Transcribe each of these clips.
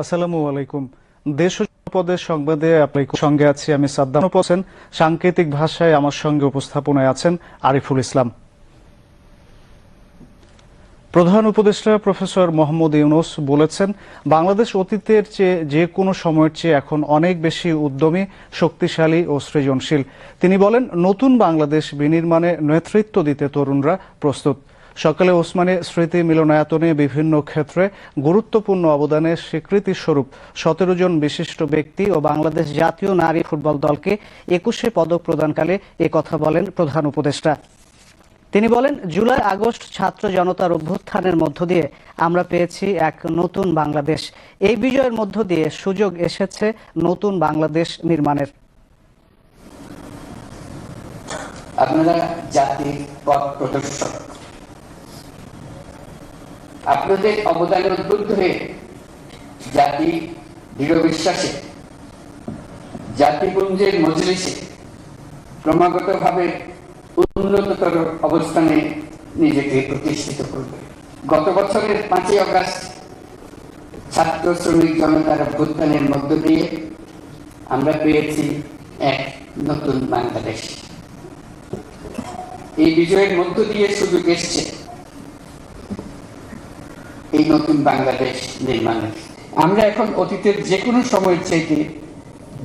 আসসালামু আলাইকুম। দেশ পদের সংবাদে আপনার সঙ্গে আছি আমি সাদ্দাম। হোসেন, সাংকেতিক ভাষায় আমার সঙ্গে উপস্থাপনায় আছেন আরিফুল ইসলাম। প্রধান উপদেষ্টা প্রফেসর মোহাম্মদ ইউনুস বলেছেন, বাংলাদেশ অতীতের চেয়ে যে কোনো সময়ের চেয়ে এখন অনেক বেশি উদ্যমী, শক্তিশালী ও সৃজনশীল। তিনি বলেন, নতুন বাংলাদেশ বিনির্মাণে নেতৃত্ব দিতে তরুণরা প্রস্তুত। সকালে ওসমানী স্মৃতি মিলনায়তনে বিভিন্ন ক্ষেত্রে গুরুত্বপূর্ণ অবদানের স্বীকৃতি স্বরূপ সতেরো জন বিশিষ্ট ব্যক্তি ও বাংলাদেশ জাতীয় নারী ফুটবল দলকে একুশে পদক প্রদানকালে কথা বলেন প্রধান উপদেষ্টা। তিনি বলেন, জুলাই আগস্ট ছাত্র জনতার অভ্যুত্থানের মধ্য দিয়ে আমরা পেয়েছি এক নতুন বাংলাদেশ। এই বিজয়ের মধ্য দিয়ে সুযোগ এসেছে নতুন বাংলাদেশ নির্মাণের। আপনারা জাতির পথ প্রদর্শক। আপনাদের অবদানে উদ্বুদ্ধ হয়ে জাতি দৃঢ় বিশ্বাসে, জাতিপুঞ্জের মজলিসে ক্রমাগতভাবে উন্নততর অবস্থানে নিজেকে প্রতিষ্ঠিত করবে। গত বছরের পাঁচই অগাস্ট ছাত্র শ্রমিক জনতার অভ্যুত্থানের মধ্য দিয়ে আমরা পেয়েছি এক নতুন বাংলাদেশ। এই বিজয়ের মধ্য দিয়ে সুযোগ এসছে এই নতুন বাংলাদেশ নির্মাণের আমরা এখন অতীতের যে কোনো সময়ের চাইতে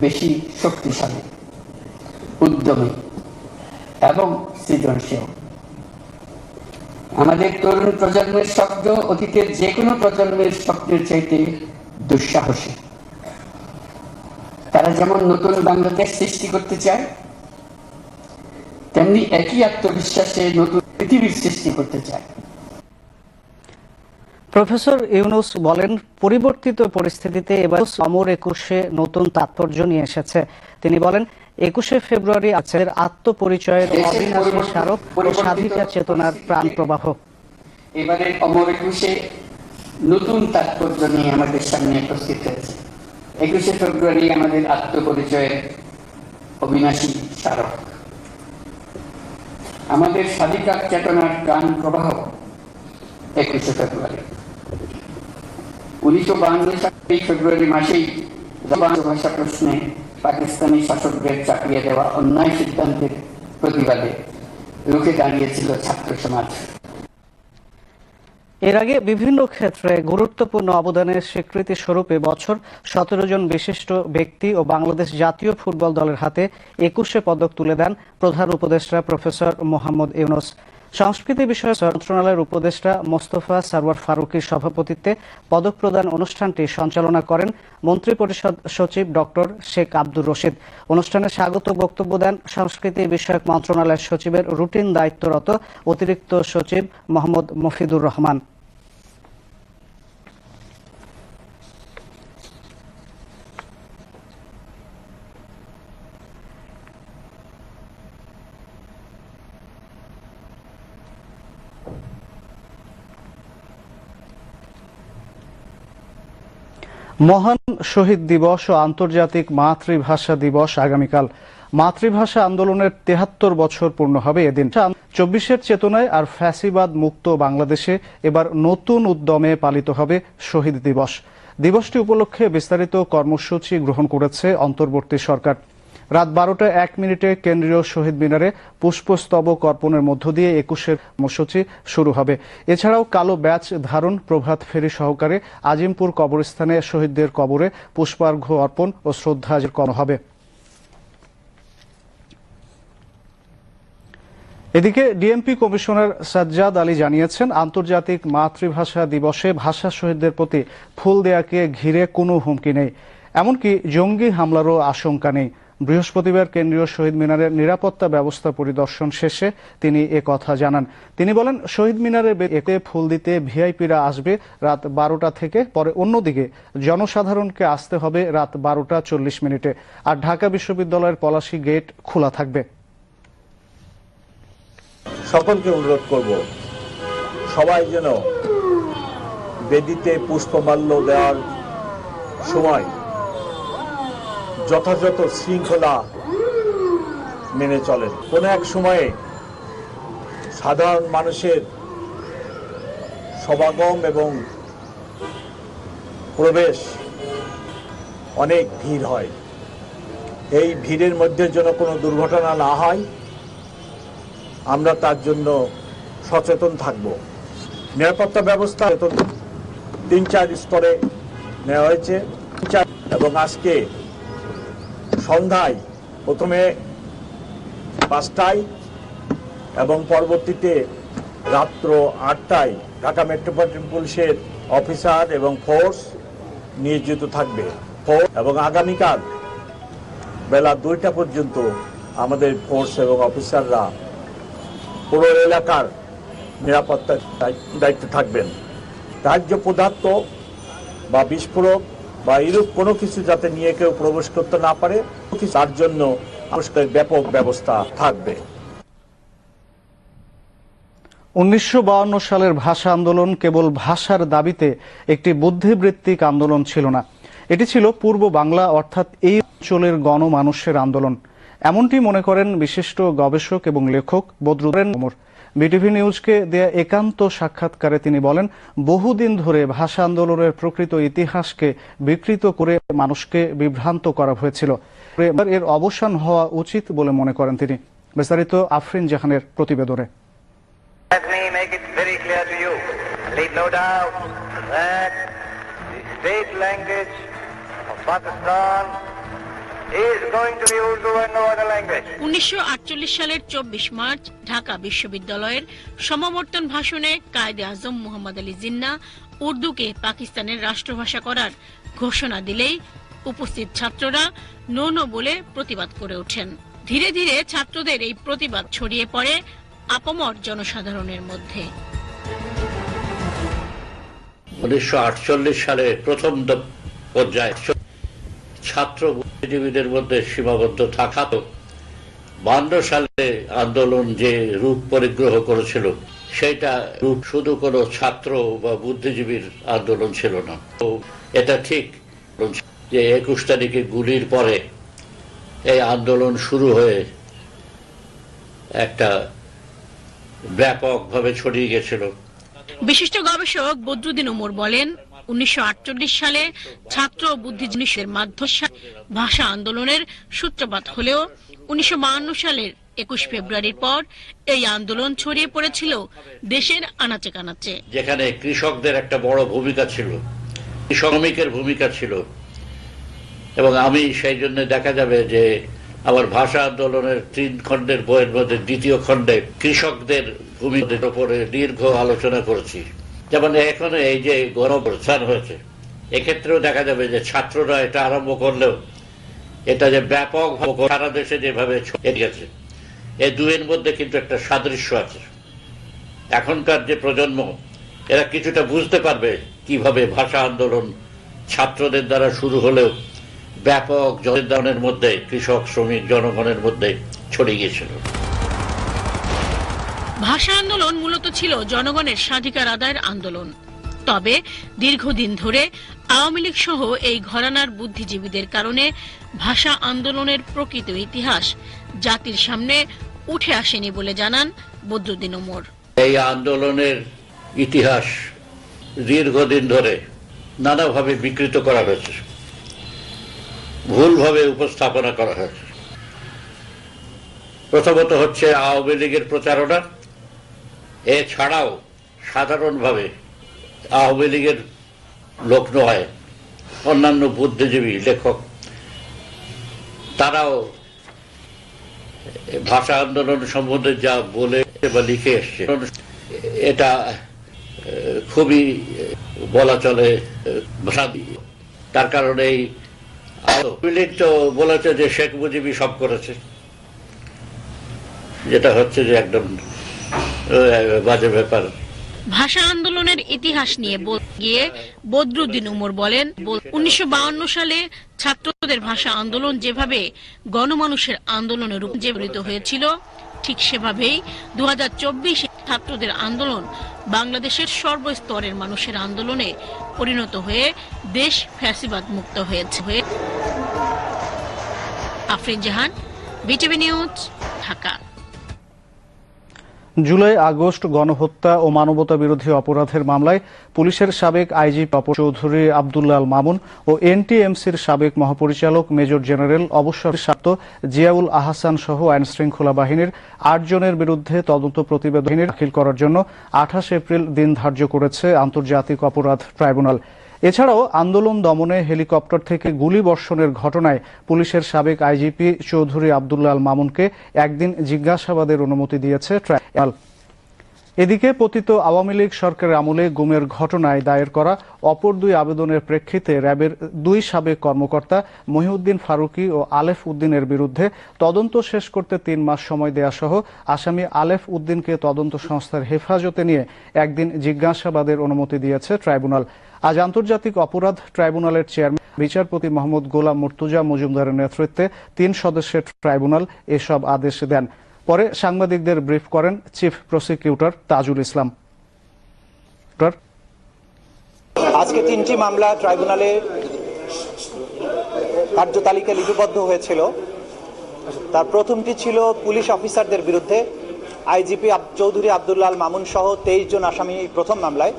বেশি শক্তিশালী, উদ্যমী এবং সৃজনশীল। আমাদের তরুণ প্রজন্মের শব্দ অতীতের যে কোনো প্রজন্মের স্বপ্নের চাইতে দুঃসাহসী। তারা যেমন নতুন বাংলাদেশ সৃষ্টি করতে চায়, তেমনি একই আত্মবিশ্বাসে নতুন পৃথিবীর সৃষ্টি করতে চায়। প্রফেসর ইউনুস বলেন পরিবর্তিত পরিস্থিতিতে এবার অমর একুশে নতুন তাৎপর্য নিয়ে এসেছে। তিনি বলেন একুশে ফেব্রুয়ারি আছে আত্মপরিচয়ের অবিনাশী স্মারক ও স্বাধিকার চেতনার প্রাণ প্রবাহ। এবারে অমর একুশে নতুন তাৎপর্য নিয়ে আমাদের সামনে উপস্থিত হয়েছে। একুশে ফেব্রুয়ারি আমাদের আত্মপরিচয়ের অবিনাশী স্মারক। আমাদের স্বাধিকার চেতনার প্রাণ প্রবাহ একুশে ফেব্রুয়ারি। উনিশশো সালের ফেব্রুয়ারি মাসেই বাংলা ভাষা প্রশ্নে পাকিস্তানি শাসকদের চাপিয়ে দেওয়া অন্যায় সিদ্ধান্তের প্রতিবাদে রুখে দাঁড়িয়েছিল ছাত্র সমাজ। এর আগে বিভিন্ন ক্ষেত্রে গুরুত্বপূর্ণ অবদানের স্বীকৃতি স্বরূপে বছর সতেরো জন বিশিষ্ট ব্যক্তি ও বাংলাদেশ জাতীয় ফুটবল দলের হাতে একুশে পদক তুলে দেন প্রধান উপদেষ্টা প্রফেসর মোহাম্মদ ইউনুস। সংস্কৃতি বিষয়ক মন্ত্রণালয়ের উপদেষ্টা মোস্তফা সারওয়ার ফারুকের সভাপতিত্বে পদক প্রদান অনুষ্ঠানটি সঞ্চালনা করেন মন্ত্রী পরিষদ সচিব ডক্টর শেখ আব্দুর রশিদ। অনুষ্ঠানে স্বাগত বক্তব্য দেন সংস্কৃতি বিষয়ক মন্ত্রণালয়ের সচিবের রুটিন দায়িত্বরত অতিরিক্ত সচিব মোহাম্মদ মফিদুর রহমান। মহান শহীদ দিবস ও আন্তর্জাতিক মাতৃভাষা দিবস আগামীকাল। মাতৃভাষা আন্দোলনের তেহাত্তর বছর পূর্ণ হবে এদিন। চব্বিশের চেতনায় আর ফ্যাসিবাদ মুক্ত বাংলাদেশে এবার নতুন উদ্যমে পালিত হবে শহীদ দিবস। দিবসটি উপলক্ষে বিস্তারিত কর্মসূচি গ্রহণ করেছে অন্তর্বর্তী সরকার। রাত বারোটা এক মিনিটে কেন্দ্রীয় শহীদ মিনারে পুষ্পস্তবক অর্পণের মধ্য দিয়ে একুশের কর্মসূচি শুরু হবে। এছাড়াও কালো ব্যাচ ধারণ, প্রভাত ফেরি সহকারে আজিমপুর কবরস্থানে শহীদদের কবরে পুষ্পার্ঘ্য অর্পণ ও শ্রদ্ধা করা হবে। এদিকে ডিএমপি কমিশনার সাজ্জাদ আলী জানিয়েছেন, আন্তর্জাতিক মাতৃভাষা দিবসে ভাষা শহীদদের প্রতি ফুল দেয়াকে ঘিরে কোনো হুমকি নেই। এমনকি জঙ্গি হামলারও আশঙ্কা নেই। বৃহস্পতিবার কেন্দ্রীয় শহীদ মিনারের নিরাপত্তা ব্যবস্থা পরিদর্শন শেষে তিনি এ কথা জানান। তিনি বলেন, শহীদ মিনারে এতে ফুল দিতে ভিআইপিরা আসবে রাত বারোটা থেকে, পরে অন্যদিকে জনসাধারণকে আসতে হবে রাত বারোটা চল্লিশ মিনিটে আর ঢাকা বিশ্ববিদ্যালয়ের পলাশী গেট খোলা থাকবে। সকলকে অনুরোধ করব, সবাই যেন বেদিতে পুষ্পমাল্য দেওয়ার সময় যথাযথ শৃঙ্খলা মেনে চলেন। কোন এক সময়ে সাধারণ মানুষের সমাগম এবং প্রবেশ অনেক ভিড় হয়। এই ভিড়ের মধ্যে যেন কোনো দুর্ঘটনা না হয়, আমরা তার জন্য সচেতন থাকব। নিরাপত্তা ব্যবস্থা তিন চার স্তরে নেওয়া হয়েছে। এবং আজকে সন্ধ্যায় প্রথমে পাঁচটায় এবং পরবর্তীতে রাত্র আটটায় ঢাকা মেট্রোপলিটন পুলিশের অফিসার এবং ফোর্স নিয়োজিত থাকবে। এবং আগামীকাল বেলা দুইটা পর্যন্ত আমাদের ফোর্স এবং অফিসাররা পুরো এলাকার নিরাপত্তার দায়িত্বে থাকবেন। রাজ্য পদার্থ বা বিস্ফোরক বা এরূপ কোনো কিছু যাতে নিয়ে কেউ প্রবেশ করতে না পারে তার জন্য ব্যাপক ব্যবস্থা থাকবে। উনিশশো সালের ভাষা আন্দোলন কেবল ভাষার দাবিতে একটি বুদ্ধিবৃত্তিক আন্দোলন ছিল না। এটি ছিল পূর্ব বাংলা, অর্থাৎ এই অঞ্চলের গণমানুষের আন্দোলন। এমনটি মনে করেন বিশিষ্ট গবেষক এবং লেখক বদরুদ্দিন ওমর। বিটিভি নিউজকে দেয়া একান্ত সাক্ষাৎকারে তিনি বলেন, বহুদিন ধরে ভাষা আন্দোলনের প্রকৃত ইতিহাসকে বিকৃত করে মানুষকে বিভ্রান্ত করা হয়েছিল। এর অবসান হওয়া উচিত বলে মনে করেন তিনি। বিস্তারিত আফরিন জাহানের প্রতিবেদনে। Pakistan উনিশশো সালের চব্বিশ মার্চ ঢাকা বিশ্ববিদ্যালয়ের সমাবর্তন ভাষণে কায়দে আজম মোহাম্মদ আলী জিন্না উর্দুকে পাকিস্তানের রাষ্ট্রভাষা করার ঘোষণা দিলেই উপস্থিত ছাত্ররা নো নো বলে প্রতিবাদ করে ওঠেন। ধীরে ধীরে ছাত্রদের এই প্রতিবাদ ছড়িয়ে পড়ে আপমর জনসাধারণের মধ্যে। উনিশশো আটচল্লিশ সালে প্রথম পর্যায়ে ছাত্র বুদ্ধিজীবীদের মধ্যে সীমাবদ্ধ থাকা তো বান্ন সালে আন্দোলন যে রূপ পরিগ্রহ করেছিল সেটা রূপ শুধু কোনো ছাত্র বা বুদ্ধিজীবীর আন্দোলন ছিল না। তো এটা ঠিক যে একুশ তারিখে গুলির পরে এই আন্দোলন শুরু হয়ে একটা ব্যাপকভাবে ছড়িয়ে গেছিল। বিশিষ্ট গবেষক বদরুদ্দিন উমর বলেন উনিশশো আটচল্লিশ সালে ছাত্র বুদ্ধিজীবীদের মাধ্যমে ভাষা আন্দোলনের সূত্রপাত হলেও উনিশশো সালের একুশ ফেব্রুয়ারির পর এই আন্দোলন ছড়িয়ে পড়েছিল দেশের আনাচে কানাচে। যেখানে কৃষকদের একটা বড় ভূমিকা ছিল, শ্রমিকের ভূমিকা ছিল। এবং আমি সেই জন্য দেখা যাবে যে আমার ভাষা আন্দোলনের তিন খণ্ডের বইয়ের মধ্যে দ্বিতীয় খণ্ডে কৃষকদের ভূমিকার উপরে দীর্ঘ আলোচনা করেছি। যেমন এখন এই যে গণপ্রস্থান হয়েছে, এক্ষেত্রেও দেখা যাবে যে ছাত্ররা এটা আরম্ভ করলেও এটা যে ব্যাপক সারা দেশে যেভাবে ছড়িয়ে গেছে এই দুয়ের মধ্যে কিন্তু একটা সাদৃশ্য আছে। এখনকার যে প্রজন্ম, এরা কিছুটা বুঝতে পারবে কীভাবে ভাষা আন্দোলন ছাত্রদের দ্বারা শুরু হলেও ব্যাপক জনদানের মধ্যে, কৃষক, শ্রমিক, জনগণের মধ্যে ছড়িয়ে গিয়েছিল। ভাষা আন্দোলন মূলত ছিল জনগণের স্বাধিকার আদায়ের আন্দোলন। তবে দীর্ঘদিন ধরে আওয়ামী লীগ সহ এই ঘরানার বুদ্ধিজীবীদের কারণে ভাষা আন্দোলনের প্রকৃত ইতিহাস জাতির সামনে উঠে আসেনি বলে জানান বদরুদ্দিন ওমর। এই আন্দোলনের ইতিহাস দীর্ঘদিন ধরে নানাভাবে বিকৃত করা হয়েছে। ভুলভাবে উপস্থাপনা করা হয়েছে। প্রথমত হচ্ছে আওয়ামী লীগের প্রচারণা এছাড়াও সাধারণভাবে আওয়ামী লীগের লোক নয়, অন্যান্য বুদ্ধিজীবী লেখক, তারাও ভাষা আন্দোলন সম্বন্ধে যা বলে বা লিখে এসছে, এটা খুবই বলা চলে তার কারণে এই আওয়ামী লীগ তো বলেছে যে শেখ মুজিবই সব করেছে, যেটা হচ্ছে যে একদম বাজে ব্যাপার। ভাষা আন্দোলনের ইতিহাস নিয়ে গিয়ে বদরুদ্দিন উমর বলেন উনিশশো সালে ছাত্রদের ভাষা আন্দোলন যেভাবে গণমানুষের আন্দোলনে রূপ যেবৃত হয়েছিল, ঠিক সেভাবেই দু ছাত্রদের আন্দোলন বাংলাদেশের সর্বস্তরের মানুষের আন্দোলনে পরিণত হয়ে দেশ ফ্যাসিবাদ মুক্ত হয়েছে। হয়ে Afrin Jahan, BTV news, Dhaka. July, August গণহত্যা ও মানবতা বিরোধী অপরাধের মামলায় পুলিশের সাবেক আইজি পাপু চৌধুরী আবদুল্লাহ আল মামুন ও এনটিএমসির সাবেক মহাপরিচালক মেজর জেনারেল অবসরপ্রাপ্ত জিয়াউল আহসান সহ আইন শৃঙ্খলা বাহিনীর আট জনের বিরুদ্ধে তদন্ত প্রতিবেদন দাখিল করার জন্য আঠাশ এপ্রিল দিন ধার্য করেছে আন্তর্জাতিক অপরাধ ট্রাইব্যুনাল। এছাড়াও আন্দোলন দমনে হেলিকপ্টার থেকে গুলি বর্ষণের ঘটনায় পুলিশের সাবেক আইজিপি চৌধুরী আবদুল্লাহ মামুনকে একদিন জিজ্ঞাসাবাদের অনুমতি দিয়েছে ট্রাইব্যুনাল এদিকে পতিত আওয়ামী লীগ সরকারের আমলে গুমের ঘটনায় দায়ের করা অপর দুই আবেদনের প্রেক্ষিতে র্যাবের দুই সাবেক কর্মকর্তা মহিউদ্দিন ফারুকি ও আলেফ উদ্দিনের বিরুদ্ধে তদন্ত শেষ করতে তিন মাস সময় দেয়া সহ আসামি আলেফ উদ্দিনকে তদন্ত সংস্থার হেফাজতে নিয়ে একদিন জিজ্ঞাসাবাদের অনুমতি দিয়েছে ট্রাইব্যুনাল। আজ আন্তর্জাতিক অপরাধ ট্রাইব্যুনালের চেয়ারম্যান বিচারপতি মোহাম্মদ গোলাম মুর্তুজা মজুমদারের নেতৃত্বে তিন সদস্যের ট্রাইব্যুনাল এসব আদেশ দেন। পরে সাংবাদিকদের ব্রিফ করেন চিফ প্রসিকিউটর তাজুল ইসলাম। আজকে তিনটি মামলা ট্রাইব্যুনালে কার্যতালিকা লিপিবদ্ধ হয়েছিল। তার প্রথমটি ছিল পুলিশ অফিসারদের বিরুদ্ধে। আইজিপি চৌধুরী আবদুল্লাল মামুন সহ তেইশ জন আসামি প্রথম মামলায়।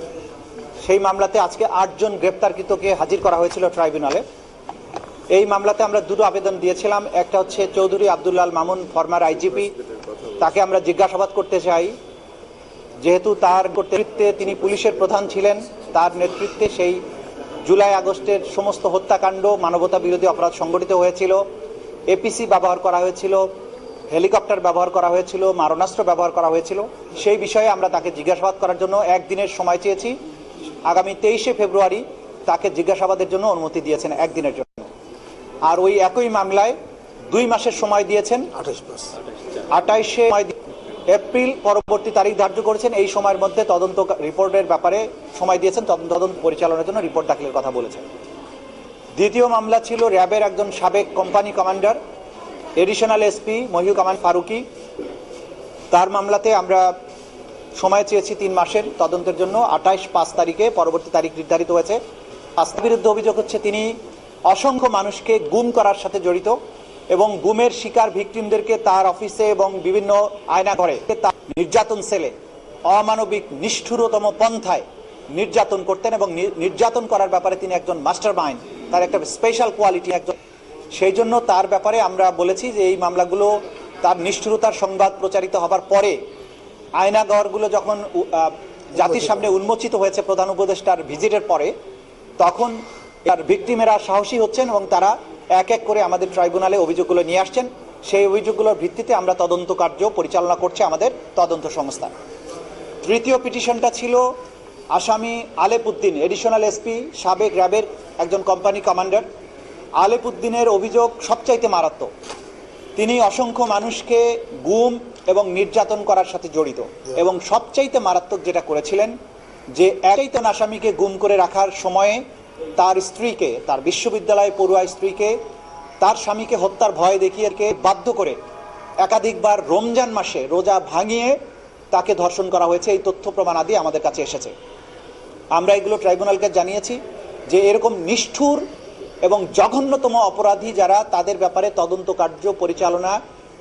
সেই মামলাতে আজকে আটজন গ্রেপ্তারকৃতকে হাজির করা হয়েছিল ট্রাইব্যুনালে। এই মামলাতে আমরা দুটো আবেদন দিয়েছিলাম। একটা হচ্ছে চৌধুরী আবদুল্লাল মামুন ফরমার আইজিপি তাকে আমরা জিজ্ঞাসাবাদ করতে চাই। যেহেতু তার নেতৃত্বে তিনি পুলিশের প্রধান ছিলেন, তার নেতৃত্বে সেই জুলাই আগস্টের সমস্ত হত্যাকাণ্ড, মানবতা বিরোধী অপরাধ সংগঠিত হয়েছিল। এপিসি ব্যবহার করা হয়েছিল, হেলিকপ্টার ব্যবহার করা হয়েছিল, মারণাস্ত্র ব্যবহার করা হয়েছিল। সেই বিষয়ে আমরা তাকে জিজ্ঞাসাবাদ করার জন্য একদিনের সময় চেয়েছি। আগামী তেইশে ফেব্রুয়ারি তাকে জিজ্ঞাসাবাদের জন্য অনুমতি দিয়েছেন একদিনের জন্য। আর ওই একই মামলায় দুই মাসের সময় দিয়েছেন। আঠাইশে এপ্রিল পরবর্তী তারিখ ধার্য করেছেন। এই সময়ের মধ্যে তদন্ত রিপোর্টের ব্যাপারে সময় দিয়েছেন। তদন্ত পরিচালনার জন্য রিপোর্ট দাখিলের কথা বলেছেন। দ্বিতীয় মামলা ছিল র্যাবের একজন সাবেক company commander, additional SP Mohiuzzaman Faruki. তার মামলাতে আমরা সময় চেয়েছি তিন মাসের তদন্তের জন্য। আঠাইশ পাঁচ তারিখে পরবর্তী তারিখ নির্ধারিত হয়েছে। আস্থার বিরুদ্ধে অভিযোগ হচ্ছে, তিনি অসংখ্য মানুষকে গুম করার সাথে জড়িত। এবং গুমের শিকার ভিকটিমদেরকে তার অফিসে এবং বিভিন্ন আয়না ঘরে তার নির্যাতন সেলে, অমানবিক নিষ্ঠুরতম পন্থায় নির্যাতন করতেন এবং নির্যাতন করার ব্যাপারে তিনি একজন মাস্টার মাইন্ড তার একটা স্পেশাল কোয়ালিটি একজন। সেই জন্য তার ব্যাপারে আমরা বলেছি যে এই মামলাগুলো, তার নিষ্ঠুরতার সংবাদ প্রচারিত হবার পরে আয়নাগরগুলো যখন জাতির সামনে উন্মোচিত হয়েছে প্রধান উপদেষ্টার ভিজিটের পরে, তখন তার ভিক্টিমেরা সাহসী হচ্ছেন এবং তারা এক এক করে আমাদের ট্রাইব্যুনালে অভিযোগগুলো নিয়ে আসছেন। সেই অভিযোগগুলোর ভিত্তিতে আমরা তদন্ত কার্য পরিচালনা করছে আমাদের তদন্ত সংস্থা। তৃতীয় পিটিশনটা ছিল আসামি আলেপুদ্দিন এডিশনাল এসপি সাবেক র্যাবের একজন কোম্পানি কমান্ডার আলেপুদ্দিনের অভিযোগ সবচাইতে মারাত্মক। তিনি অসংখ্য মানুষকে গুম এবং নির্যাতন করার সাথে জড়িত এবং সবচাইতে মারাত্মক যেটা করেছিলেন যে একইতন আসামিকে গুম করে রাখার সময়ে তার স্ত্রীকে, তার বিশ্ববিদ্যালয়ে পড়ুয়া স্ত্রীকে, তার স্বামীকে হত্যার ভয় দেখিয়ে বাধ্য করে একাধিকবার রমজান মাসে রোজা ভাঙিয়ে তাকে ধর্ষণ করা হয়েছে। এই তথ্য প্রমাণ আদি আমাদের কাছে এসেছে। আমরা এগুলো ট্রাইব্যুনালকে জানিয়েছি যে এরকম নিষ্ঠুর এবং জঘন্যতম অপরাধী যারা তাদের ব্যাপারে তদন্ত কার্য পরিচালনা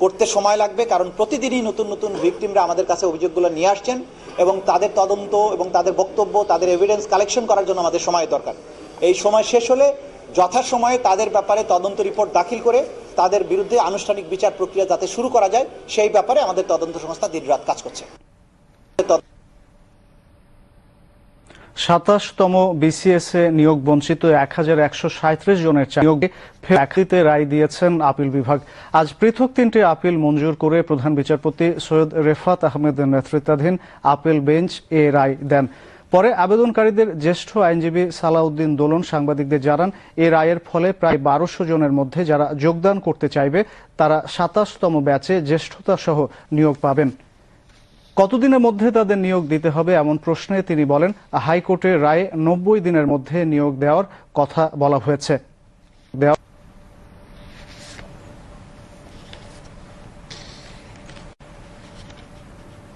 করতে সময় লাগবে, কারণ প্রতিদিনই নতুন নতুন ভিকটিমরা আমাদের কাছে অভিযোগগুলো নিয়ে আসছেন এবং তাদের তদন্ত এবং তাদের বক্তব্য, তাদের এভিডেন্স কালেকশন করার জন্য আমাদের সময় দরকার। এই সময় শেষ হলে যথাসময়ে তাদের ব্যাপারে তদন্ত রিপোর্ট দাখিল করে তাদের বিরুদ্ধে আনুষ্ঠানিক বিচার প্রক্রিয়া যাতে শুরু করা যায়, সেই ব্যাপারে আমাদের তদন্ত সংস্থা দিনরাত কাজ করছে। সাতাশতম বিসিএস এ নিয়োগ বঞ্চিত এক হাজার একশো সাঁত্রিশ জনের চা- নিয়োগে ফের রায় দিয়েছেন আপিল বিভাগ। আজ পৃথক তিনটি আপিল মঞ্জুর করে প্রধান বিচারপতি সৈয়দ রেফাত আহমেদের নেতৃত্বাধীন আপিল বেঞ্চ এ রায় দেন। পরে আবেদনকারীদের জ্যেষ্ঠ আইনজীবী সালাউদ্দিন দোলন সাংবাদিকদের জানান, এ রায়ের ফলে প্রায় বারোশো জনের মধ্যে যারা যোগদান করতে চাইবে, তারা সাতাশতম ব্যাচে জ্যেষ্ঠতা সহ নিয়োগ পাবেন। কতদিনের মধ্যে তাদের নিয়োগ দিতে হবে এমন প্রশ্নে তিনি বলেন হাইকোর্টের রায়ে নব্বই দিনের মধ্যে নিয়োগ দেওয়ার কথা বলা হয়েছে।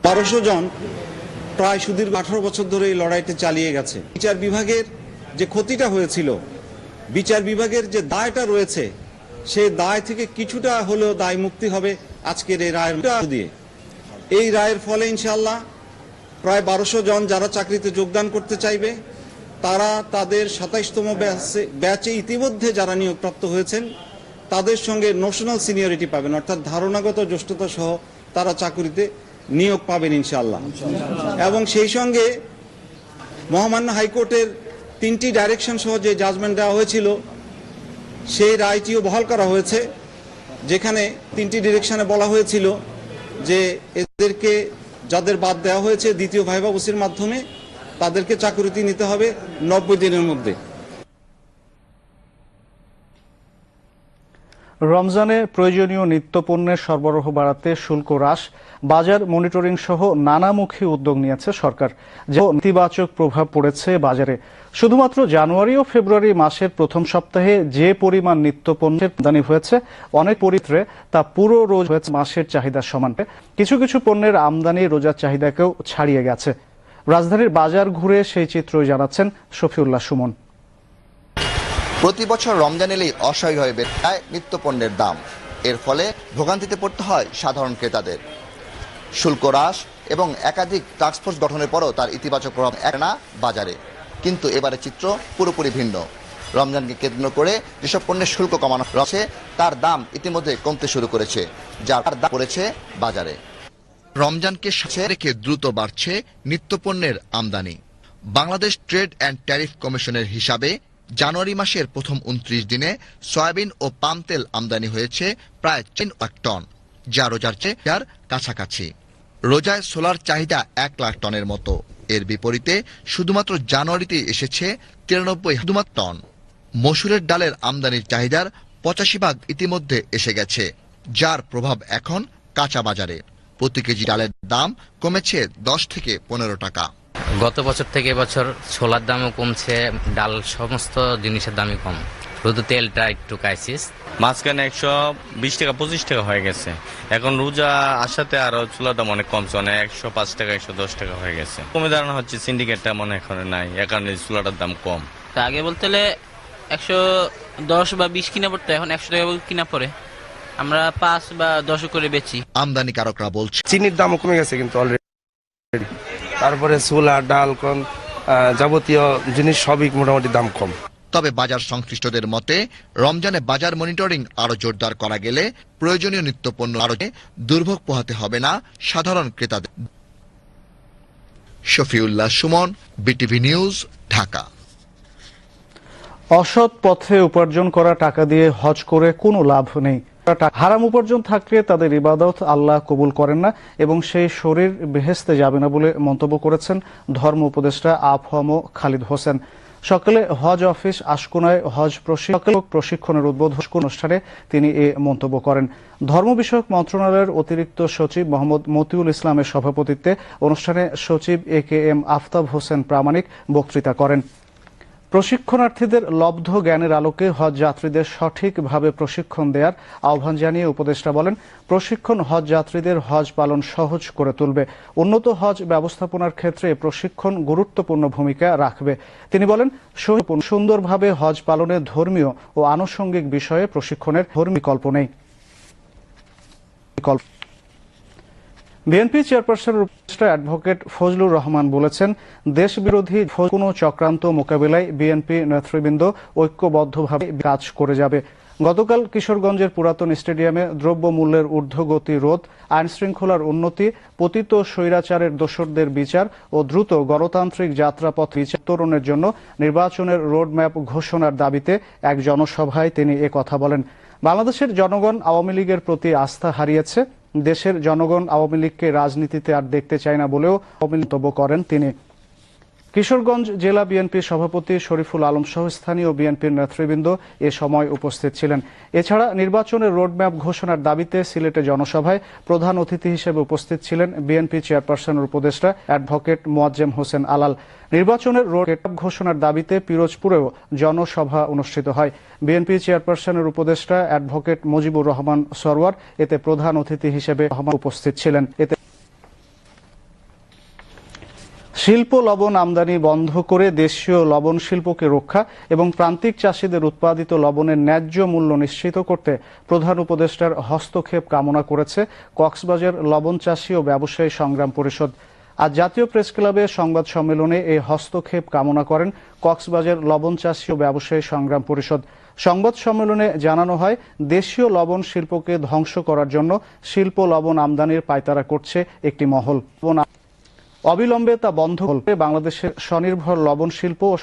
বারোশো জন প্রায় সুদীর্ঘ আঠারো বছর ধরে এই লড়াইটা চালিয়ে গেছে। বিচার বিভাগের যে ক্ষতিটা হয়েছিল, বিচার বিভাগের যে দায়টা রয়েছে সেই দায় থেকে কিছুটা হলেও দায় মুক্তি হবে আজকের এই রায়ের দিয়ে। এই রায়ের ফলে ইনশাল্লাহ প্রায় বারোশো জন যারা চাকরিতে যোগদান করতে চাইবে, তারা তাদের সাতাইশতম ব্যাচে ব্যাচে ইতিমধ্যে যারা নিয়োগপ্রাপ্ত হয়েছেন, তাদের সঙ্গে ন্যাশনাল সিনিয়রিটি পাবেন, অর্থাৎ ধারণাগত জ্যেষ্ঠতা সহ তারা চাকরিতে নিয়োগ পাবেন ইনশাল্লাহ এবং সেই সঙ্গে মহামান্য হাইকোর্টের তিনটি ডাইরেকশন সহ যে জাজমেন্ট দেওয়া হয়েছিল, সেই রায়টিও বহাল করা হয়েছে, যেখানে তিনটি ডিরেকশনে বলা হয়েছিল যে এদেরকে যাদের বাদ দেওয়া হয়েছে দ্বিতীয় ভাইবা মাধ্যমে, তাদেরকে চাকরিতে নিতে হবে নব্বই দিনের মধ্যে। রমজানে প্রয়োজনীয় নিত্যপণ্যের সরবরাহ বাড়াতে শুল্ক হ্রাস, বাজার মনিটরিং সহ নানামুখী উদ্যোগ নিয়েছে সরকার, যে নেতিবাচক প্রভাব পড়েছে বাজারে। শুধুমাত্র জানুয়ারি ও ফেব্রুয়ারি মাসের প্রথম সপ্তাহে যে পরিমাণ নিত্যপণ্যের আমদানি হয়েছে, অনেক পরিত্রে তা পুরো রোজ হয়েছে মাসের চাহিদার সমান। কিছু কিছু পণ্যের আমদানি রোজার চাহিদাকেও ছাড়িয়ে গেছে। রাজধানীর বাজার ঘুরে সেই চিত্র জানাচ্ছেন শফিউল্লাহ সুমন। প্রতি বছর রমজান এলেই অস্বাভাবিক হয়ে বেড়ে যায় নিত্যপণ্যের দাম। এর ফলে ভোগান্তিতে পড়তে হয় সাধারণ ক্রেতাদের। শুল্ক হ্রাস এবং একাধিক টাস্কফোর্স গঠনের পরও তার ইতিবাচক প্রভাব এক না বাজারে। কিন্তু এবারে চিত্র পুরোপুরি ভিন্ন। রমজানকে কেন্দ্র করে যেসব পণ্যের শুল্ক কমানো রয়েছে তার দাম ইতিমধ্যে কমতে শুরু করেছে যার দাম পড়েছে বাজারে। রমজানকে সাথে রেখে দ্রুত বাড়ছে নিত্যপণ্যের আমদানি। বাংলাদেশ ট্রেড অ্যান্ড ট্যারিফ কমিশনের হিসাবে জানুয়ারি মাসের প্রথম উনত্রিশ দিনে সয়াবিন ও পাম তেল আমদানি হয়েছে প্রায় তিন লাখ টন, যা রোজার চেয়ে কাছাকাছি। রোজায় সোলার চাহিদা এক লাখ টনের মতো। এর বিপরীতে শুধুমাত্র জানুয়ারিতে এসেছে তিরানব্বই শুধুমাত্র টন। মসুরের ডালের আমদানির চাহিদার পঁচাশি ভাগ ইতিমধ্যে এসে গেছে, যার প্রভাব এখন কাঁচা বাজারে। প্রতি কেজি ডালের দাম কমেছে দশ থেকে পনেরো টাকা। গত বছর থেকে এবছর ছোলার দামও কমছে ডাল সমস্ত জিনিসের দামই কম। শুধু তেলটা একটু ক্রাইসিস মাঝখানে একশো বিশ টাকা পঁচিশ টাকা হয়ে গেছে। এখন রোজা আসাতে আরও চুলার দাম অনেক কমছে মানে একশো পাঁচ টাকা একশো দশ টাকা হয়ে গেছে। কমে দাঁড়ানো হচ্ছে সিন্ডিকেটটা মনে এখন নাই এ কারণে চুলাটার দাম কম। তা আগে বলতে হলে একশো দশ বা বিশ কিনা পড়তো এখন একশো টাকা কিনা পড়ে। আমরা পাঁচ বা দশ করে বেচি। আমদানি আমদানিকারকরা বলছে চিনির দামও কমে গেছে কিন্তু অলরেডি তারপরে ছোলা ডাল কোন আহ, যাবতীয় জিনিস সবই মোটামুটি দাম কম। তবে বাজার সংশ্লিষ্টদের মতে রমজানে বাজার মনিটরিং আরও জোরদার করা গেলে প্রয়োজনীয় নিত্যপণ্য আরও দুর্ভোগ পোহাতে হবে না সাধারণ ক্রেতাদের। Shafiullah Sumon BTV news Dhaka. অসৎ পথে উপার্জন করা টাকা দিয়ে হজ করে কোনো লাভ নেই। হারাম উপার্জন থাকলে তাদের ইবাদত আল্লাহ কবুল করেন না এবং সেই শরীর বেহেস্তে যাবে না বলে মন্তব্য করেছেন ধর্ম উপদেষ্টা আফম খালিদ হোসেন। সকালে হজ অফিস আশকুনায় হজ প্রশিক্ষক প্রশিক্ষণের উদ্বোধন অনুষ্ঠানে তিনি এ মন্তব্য করেন। ধর্ম বিষয়ক মন্ত্রণালয়ের অতিরিক্ত সচিব মোহাম্মদ মতিউল ইসলামের সভাপতিত্বে অনুষ্ঠানে সচিব A K M Aftab Hossain Pramanik বক্তৃতা করেন। প্রশিক্ষণার্থীদের লব্ধ জ্ঞানের আলোকে হজ যাত্রীদের সঠিকভাবে প্রশিক্ষণ দেওয়ার আহ্বান জানিয়ে উপদেষ্টা বলেন, প্রশিক্ষণ হজ যাত্রীদের হজ পালন সহজ করে তুলবে। উন্নত হজ ব্যবস্থাপনার ক্ষেত্রে প্রশিক্ষণ গুরুত্বপূর্ণ ভূমিকা রাখবে। তিনি বলেন সুন্দরভাবে হজ পালনে ধর্মীয় ও আনুষঙ্গিক বিষয়ে প্রশিক্ষণের বিকল্প নেই। বিএনপি চেয়ারপারসনের উপদেষ্টা অ্যাডভোকেট ফজলুর রহমান বলেছেন, দেশবিরোধী কোনো চক্রান্ত মোকাবিলায় বিএনপি নেতৃবৃন্দ ঐক্যবদ্ধভাবে কাজ করে যাবে। গতকাল কিশোরগঞ্জের পুরাতন স্টেডিয়ামে দ্রব্যমূল্যের ঊর্ধ্বগতি রোধ আইন শৃঙ্খলার উন্নতি, পতিত স্বৈরাচারের দোসরদের বিচার ও দ্রুত গণতান্ত্রিক যাত্রাপথ বিতরণের জন্য নির্বাচনের রোডম্যাপ ঘোষণার দাবিতে এক জনসভায় তিনি কথা বলেন। বাংলাদেশের জনগণ আওয়ামী লীগের প্রতি আস্থা হারিয়েছে। দেশের জনগণ আওয়ামী লীগকে রাজনীতিতে আর দেখতে চায় না বলেও মন্তব্য করেন তিনি। কিশোরগঞ্জ জেলা বিএনপির সভাপতি শরীফুল আলম সহ স্থানীয় বিএনপির নেতৃবৃন্দ এ সময় উপস্থিত ছিলেন। এছাড়া নির্বাচনের রোডম্যাপ ঘোষণার দাবিতে সিলেটে জনসভায় প্রধান অতিথি হিসেবে উপস্থিত ছিলেন বিএনপি চেয়ারপারসনের উপদেষ্টা অ্যাডভোকেট মোয়াজ্জেম হোসেন আলাল। নির্বাচনের রোডম্যাপ ঘোষণার দাবিতে পিরোজপুরেও জনসভা অনুষ্ঠিত হয়। বিএনপি চেয়ারপারসনের উপদেষ্টা অ্যাডভোকেট মুজিবুর রহমান সরওয়ার এতে প্রধান অতিথি হিসেবে উপস্থিত ছিলেন। এতে শিল্প লবণ আমদানি বন্ধ করে দেশীয় লবণ শিল্পকে রক্ষা এবং প্রান্তিক চাষিদের উৎপাদিত লবণের ন্যায্য মূল্য নিশ্চিত করতে প্রধান উপদেষ্টার হস্তক্ষেপ কামনা করেছে কক্সবাজার লবণ চাষী ও ব্যবসায়ী সংগ্রাম পরিষদ। আজ জাতীয় প্রেস ক্লাবে সংবাদ সম্মেলনে এই হস্তক্ষেপ কামনা করেন কক্সবাজার লবণ চাষী ও ব্যবসায়ী সংগ্রাম পরিষদ। সংবাদ সম্মেলনে জানানো হয়, দেশীয় লবণ শিল্পকে ধ্বংস করার জন্য শিল্প লবণ আমদানির পায়তারা করছে একটি মহল। অবিলম্বে তা বন্ধ করতে বাংলাদেশের স্বনির্ভর লবণ শিল্প ও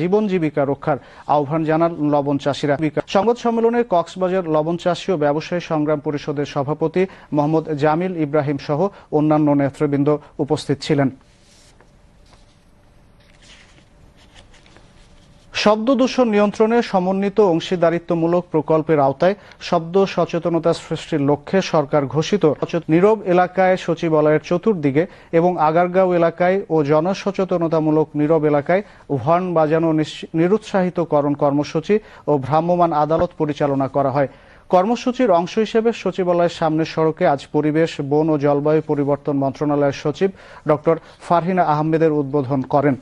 জীবন জীবিকা রক্ষার আহ্বান জানান লবণ চাষিরা। সংবাদ সম্মেলনে কক্সবাজার লবণ চাষী ও ব্যবসায়ী সংগ্রাম পরিষদের সভাপতি মোহাম্মদ জামিল ইব্রাহিম সহ অন্যান্য নেতৃবৃন্দ উপস্থিত ছিলেন। শব্দ দূষণ নিয়ন্ত্রণে সমন্বিত অংশীদারিত্বমূলক প্রকল্পের আওতায় শব্দ সচেতনতা সৃষ্টির লক্ষ্যে সরকার ঘোষিত। নীরব এলাকায় সচিবালয়ের চতুর্দিকে এবং আগারগাঁও এলাকায় ও জনসচেতনতামূলক নীরব এলাকায় হর্ন বাজানো নিরুৎসাহিতকরণ কর্মসূচি ও ভ্রাম্যমাণ আদালত পরিচালনা করা হয়। কর্মসূচির অংশ হিসেবে সচিবালয়ের সামনের সড়কে আজ পরিবেশ, বন ও জলবায়ু পরিবর্তন মন্ত্রণালয়ের সচিব ডক্টর ফারহিনা আহমেদের উদ্বোধন করেন।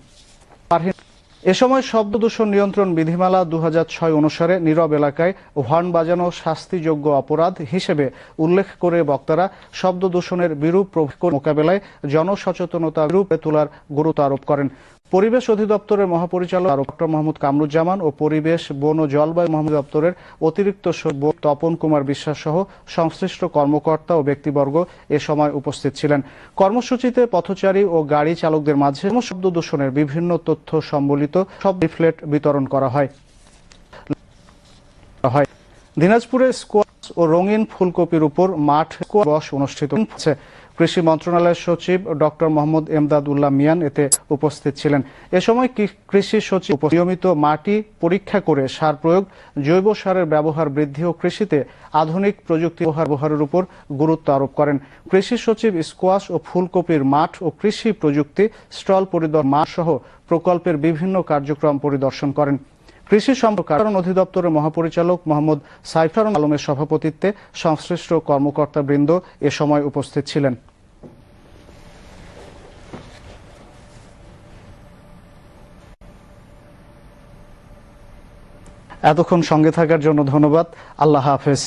এ সময় শব্দ দূষণ নিয়ন্ত্রণ বিধিমালা দু হাজার ছয় অনুসারে নীরব এলাকায় হর্ন বাজানো শাস্তিযোগ্য অপরাধ হিসেবে উল্লেখ করে বক্তারা শব্দ দূষণের বিরূপ মোকাবেলায় জনসচেতনতা রূপে তোলার গুরুত্ব আরোপ করেন। পরিবেশ অধিদপ্তরের মহাপরিচালক ডক্টর মোহাম্মদ কামরুজ্জামান ও পরিবেশ, বন ও জলবায়ু মহামুদ দপ্তরের অতিরিক্ত সচিব তপন কুমার বিশ্বাস সহ সংশ্লিষ্ট কর্মকর্তা ও ব্যক্তিবর্গ এ সময় উপস্থিত ছিলেন। কর্মসূচিতে পথচারী ও গাড়ি চালকদের মাঝে শব্দ দূষণের বিভিন্ন তথ্য সম্বলিত সব লিফলেট বিতরণ করা হয়। হয়। দিনাজপুরে স্কোয়াশ ও রঙিন ফুলকপির উপর মাঠ বস অনুষ্ঠিত হচ্ছে। কৃষি মন্ত্রণালয়ের সচিব ডক্টর মোহাম্মদ এমদাদ উল্লাহ মিয়ান এতে উপস্থিত ছিলেন। এ সময় কৃষি সচিব নিয়মিত মাটি পরীক্ষা করে সার প্রয়োগ, জৈব সারের ব্যবহার বৃদ্ধি ও কৃষিতে আধুনিক প্রযুক্তি ব্যবহারের উপর গুরুত্ব আরোপ করেন। কৃষি সচিব স্কোয়াশ ও ফুলকপির মাঠ ও কৃষি প্রযুক্তি স্টল পরিদর্শন মাঠ সহ প্রকল্পের বিভিন্ন কার্যক্রম পরিদর্শন করেন। কৃষি সম্প্রসারণ অধিদপ্তরের মহাপরিচালক মোহাম্মদ সাইফারুল আলমের সভাপতিত্বে সংশ্লিষ্ট কর্মকর্তাবৃন্দ এ সময় উপস্থিত ছিলেন। এতক্ষণ সঙ্গে থাকার জন্য ধন্যবাদ। আল্লাহ হাফেজ।